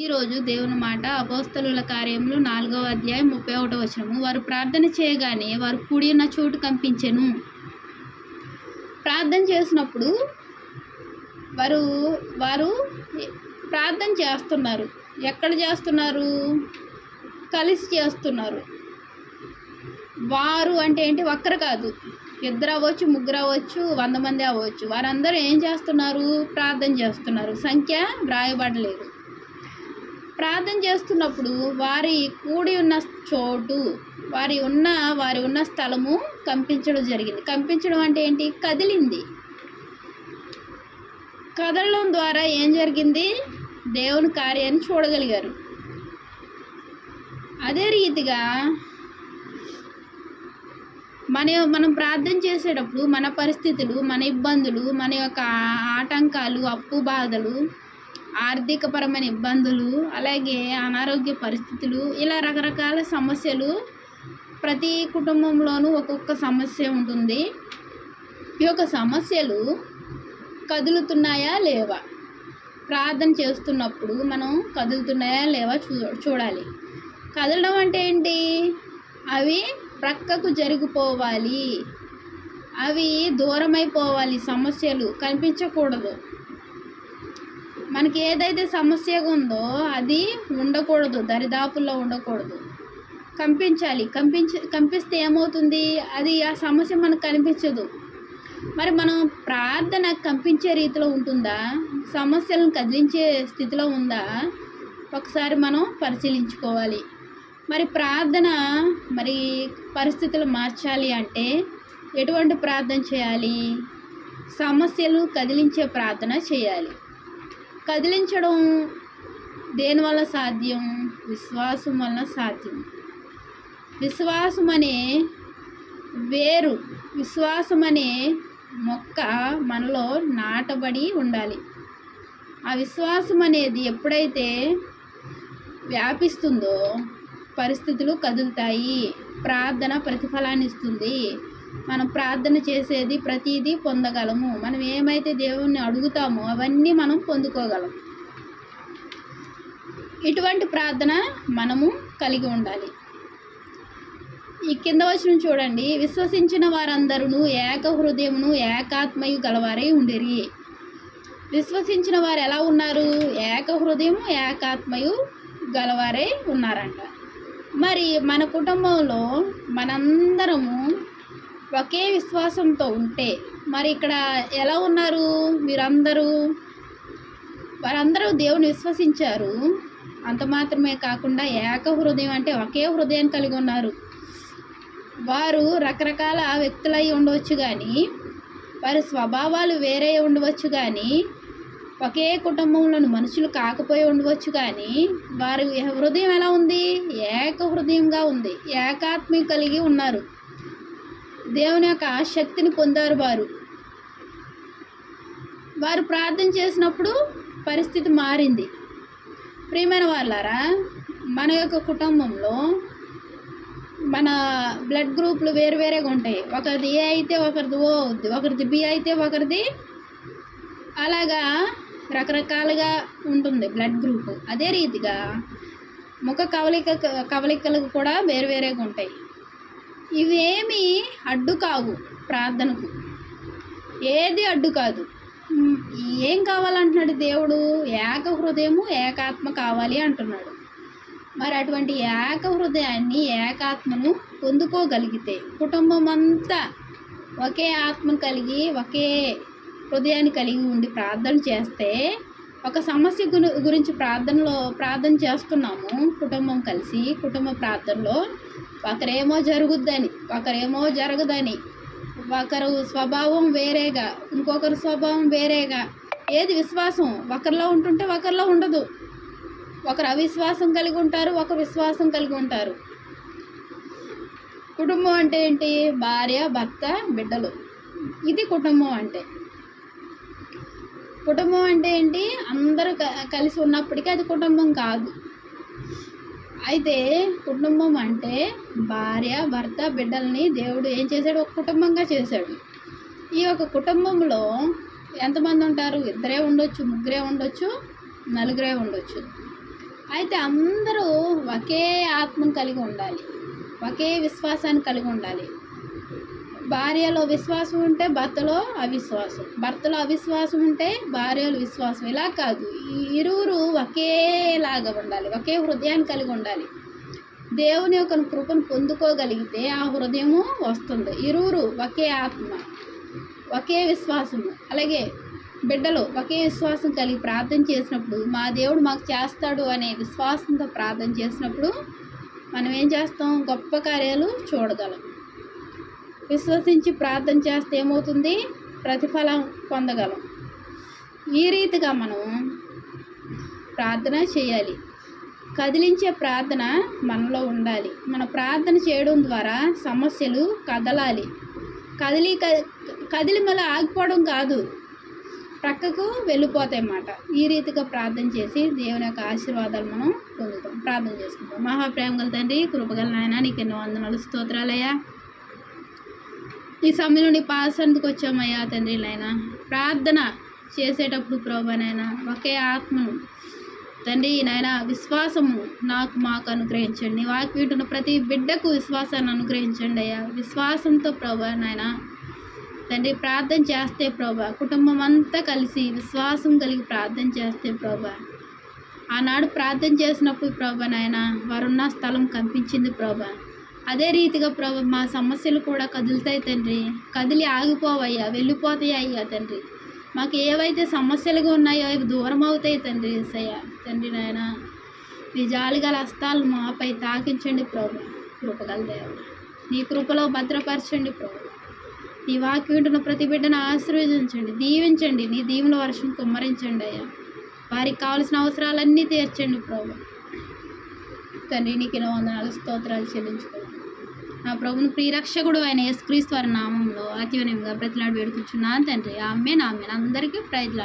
ఈరోజు దేవుని మాట అపోస్తలుల కార్యములు నాలుగవ అధ్యాయం ముప్పై ఒకటో వచనము. వారు ప్రార్థన చేయగానే వారు కూడిన ఉన్న చోటు కంపించెను. ప్రార్థన చేసినప్పుడు వారు వారు ప్రార్థన చేస్తున్నారు. ఎక్కడ చేస్తున్నారు? కలిసి చేస్తున్నారు. వారు అంటే ఏంటి? ఒక్కరు కాదు. ఇద్దరు అవ్వచ్చు ముగ్గురు అవ్వచ్చు వంద మంది అవ్వచ్చు. వారందరూ ఏం చేస్తున్నారు? ప్రార్థన చేస్తున్నారు. సంఖ్య వ్రాయబడలేదు. ప్రార్థన చేస్తున్నప్పుడు వారి కూడి ఉన్న చోటు వారి ఉన్న వారి ఉన్న స్థలము కంపించడం జరిగింది. కంపించడం అంటే ఏంటి? కదిలింది. కదలడం ద్వారా ఏం జరిగింది? దేవుని కార్యాన్ని చూడగలిగారు. అదే రీతిగా మన మనం ప్రార్థన చేసేటప్పుడు మన పరిస్థితులు మన ఇబ్బందులు మన యొక్క ఆటంకాలు అప్పు బాధలు ఆర్థికపరమైన ఇబ్బందులు అలాగే అనారోగ్య పరిస్థితులు ఇలా రకరకాల సమస్యలు ప్రతి కుటుంబంలోనూ ఒక్కొక్క సమస్య ఉంటుంది. ఈ యొక్క సమస్యలు కదులుతున్నాయా లేవా? ప్రార్థన చేస్తున్నప్పుడు మనం కదులుతున్నాయా లేవా చూ చూడాలి. కదలడం అంటే ఏంటి? అవి ప్రక్కకు జరిగిపోవాలి. అవి దూరమైపోవాలి. సమస్యలు కనిపించకూడదు. మనకి ఏదైతే సమస్యగా ఉందో అది ఉండకూడదు దరిదాపుల్లో ఉండకూడదు. కంపించాలి. కంపించ కంపిస్తే ఏమవుతుంది? అది ఆ సమస్య మనకు కనిపించదు. మరి మనం ప్రార్థన కంపించే రీతిలో ఉంటుందా? సమస్యలను కదిలించే స్థితిలో ఉందా? ఒకసారి మనం పరిశీలించుకోవాలి. మరి ప్రార్థన మరి పరిస్థితులు మార్చాలి అంటే ఎటువంటి ప్రార్థన చేయాలి? సమస్యలు కదిలించే ప్రార్థన చేయాలి. కదిలించడం దేనివల్ల సాధ్యం? విశ్వాసం వలన సాధ్యం. విశ్వాసం అనే వేరు. విశ్వాసం అనే మొక్క మనలో నాటబడి ఉండాలి. ఆ విశ్వాసం అనేది ఎప్పుడైతే వ్యాపిస్తుందో పరిస్థితులు కదులుతాయి. ప్రార్థన ప్రతిఫలాన్ని ఇస్తుంది మనం ప్రార్థన చేసేది ప్రతిదీ పొందగలము. మనం ఏమైతే దేవుణ్ణి అడుగుతామో అవన్నీ మనం పొందుకోగలం. ఇటువంటి ప్రార్థన మనము కలిగి ఉండాలి. ఈ కింద వచ్చిన చూడండి. విశ్వసించిన వారందరూ ఏక హృదయమును ఏకాత్మయు గలవారై ఉండిరి. విశ్వసించిన వారు ఎలా ఉన్నారు? ఏక హృదయము ఏకాత్మయు గలవారై ఉన్నారంట. మరి మన కుటుంబంలో మనందరము ఒకే విశ్వాసంతో ఉంటే మరి ఇక్కడ ఎలా ఉన్నారు మీరందరూ? వారందరూ దేవుని విశ్వసించారు. అంత మాత్రమే కాకుండా ఏక హృదయం అంటే ఒకే హృదయాన్ని కలిగి ఉన్నారు. వారు రకరకాల వ్యక్తులై ఉండవచ్చు కానీ వారి స్వభావాలు వేరే ఉండవచ్చు కానీ ఒకే కుటుంబంలోని మనుషులు కాకపోయి ఉండవచ్చు కానీ వారి హృదయం ఎలా ఉంది? ఏక హృదయంగా ఉంది. ఏకాత్మ కలిగి ఉన్నారు. దేవుని యొక్క శక్తిని పొందారు వారు. వారు ప్రార్థన చేసినప్పుడు పరిస్థితి మారింది. ప్రియమైన వాళ్ళారా మన యొక్క కుటుంబంలో మన బ్లడ్ గ్రూపులు వేరు వేరేగా ఉంటాయి. ఒకరిది ఏ అయితే ఒకరిది ఓ అవుద్ది ఒకరిది బి అయితే ఒకరిది అలాగా రకరకాలుగా ఉంటుంది బ్లడ్ గ్రూప్. అదే రీతిగా ముఖ కవలిక కవలికలు కూడా వేరు వేరేగా ఉంటాయి. ఇవేమి అడ్డు కావు ప్రార్థనకు. ఏది అడ్డు కాదు. ఏం కావాలంటున్నాడు దేవుడు? ఏక హృదయము ఏకాత్మ కావాలి అంటున్నాడు. మరి అటువంటి ఏక హృదయాన్ని ఏకాత్మను పొందుకోగలిగితే కుటుంబం అంతా ఒకే ఆత్మను కలిగి ఒకే హృదయాన్ని కలిగి ఉండి ప్రార్థన చేస్తే ఒక సమస్య గురించి ప్రార్థనలో ప్రార్థన చేస్తున్నాము కుటుంబం కలిసి కుటుంబ ప్రార్థనలో. ఒకరేమో జరుగుద్దని ఒకరేమో జరగదని. ఒకరు స్వభావం వేరేగా ఇంకొకరు స్వభావం వేరేగా. ఏది విశ్వాసం? ఒకరిలో ఉంటుంటే ఒకరిలో ఉండదు. ఒకరు అవిశ్వాసం కలిగి ఉంటారు ఒకరు విశ్వాసం కలిగి ఉంటారు. కుటుంబం అంటే ఏంటి? భార్య భర్త బిడ్డలు. ఇది కుటుంబం అంటే. కుటుంబం అంటే ఏంటి? అందరూ క- కలిసి ఉన్నప్పటికీ అది కుటుంబం కాదు. అయితే కుటుంబం అంటే భార్య భర్త బిడ్డల్ని దేవుడు ఏం చేశాడు? ఒక కుటుంబంగా చేశాడు. ఈ యొక్క కుటుంబంలో ఎంతమంది ఉంటారు? ఇద్దరే ఉండొచ్చు ముగ్గురే ఉండొచ్చు నలుగురే ఉండొచ్చు. అయితే అందరూ ఒకే ఆత్మను కలిగి ఉండాలి. ఒకే విశ్వాసాన్ని కలిగి ఉండాలి. భార్యలో విశ్వాసం ఉంటే భర్తలో అవిశ్వాసం. భర్తలో అవిశ్వాసం ఉంటే భార్యలో విశ్వాసం. ఇలా కాదు. ఇరువురు ఒకేలాగా ఉండాలి. ఒకే హృదయాన్ని కలిగి ఉండాలి. దేవుని యొక్క కృపను పొందుకోగలిగితే ఆ హృదయము వస్తుంది. ఇరువురు ఒకే ఆత్మ ఒకే విశ్వాసము. అలాగే బిడ్డలు ఒకే విశ్వాసం కలిగి ప్రార్థన చేసినప్పుడు మా దేవుడు మాకు చేస్తాడు అనే విశ్వాసంతో ప్రార్థన చేసినప్పుడు మనం ఏం చేస్తాం? గొప్ప కార్యాలు చూడగలం. విశ్వసించి ప్రార్థన చేస్తే ఏమవుతుంది? ప్రతిఫలం పొందగలం. ఈ రీతిగా మనం ప్రార్థన చేయాలి. కదిలించే ప్రార్థన మనలో ఉండాలి. మన ప్రార్థన చేయడం ద్వారా సమస్యలు కదలాలి. కదిలి కదిలి మళ్ళీ ఆగిపోవడం కాదు. ప్రక్కకు వెళ్ళిపోతాయి అన్నమాట. ఈ రీతిగా ప్రార్థన చేసి దేవుని యొక్క ఆశీర్వాదాలు మనం పొందుతాం. ప్రార్థన చేసుకుంటాం మహాప్రేమ గల తండ్రి కృపగల నాయన నీకు ఎన్నో వందనాలు స్తోత్రాలయ్యా. ఈ సమయంలో నీ పాసందుకు వచ్చామయ్యా తండ్రి నాయన. ప్రార్థన చేసేటప్పుడు ప్రభా నాయన ఒకే ఆత్మను తండ్రి నాయన విశ్వాసము నాకు మాకు అనుగ్రహించండి. వాకి వింటున్న ప్రతి బిడ్డకు విశ్వాసాన్ని అనుగ్రహించండి అయ్యా. విశ్వాసంతో ప్రభా నాయన తండ్రి ప్రార్థన చేస్తే ప్రభా కుటుంబం అంతా కలిసి విశ్వాసం కలిగి ప్రార్థన చేస్తే ప్రభా. ఆనాడు ప్రార్థన చేసినప్పుడు ప్రభా నాయన వారున్న స్థలం కనిపించింది ప్రభా. అదే రీతిగా ప్రభా మా సమస్యలు కూడా కదులుతాయి తండ్రి. కదిలి ఆగిపోవయ్యా వెళ్ళిపోతాయి అయ్యా తండ్రి. మాకు ఏవైతే సమస్యలుగా ఉన్నాయో అవి దూరం అవుతాయి తండ్రి ఏసయ్య. తండ్రి నాయన నీ గల హస్తాలు మాపై తాకించండి ప్రభు. కృపగల దేవుడు. నీ కృపలో భద్రపరచండి ప్రభు. నీ వాక్యుంటున్న ప్రతి బిడ్డను ఆశీర్వదించండి. దీవించండి. నీ దీవుల వర్షం కుమ్మరించండి అయ్యా. వారికి కావాల్సిన అవసరాలన్నీ తీర్చండి ప్రభు. తండ్రి నీకు వందనాలు స్తోత్రాలు చెల్లించుకో నా ప్రభుని ప్రియరక్షకుడు ఆయన యేసుక్రీస్తు వారి నామంలో అతివనీయంగా ప్రతిలాడు వేడుకుంటున్నాను తండ్రి. ఆమె నామె అందరికీ ప్రైజ్లా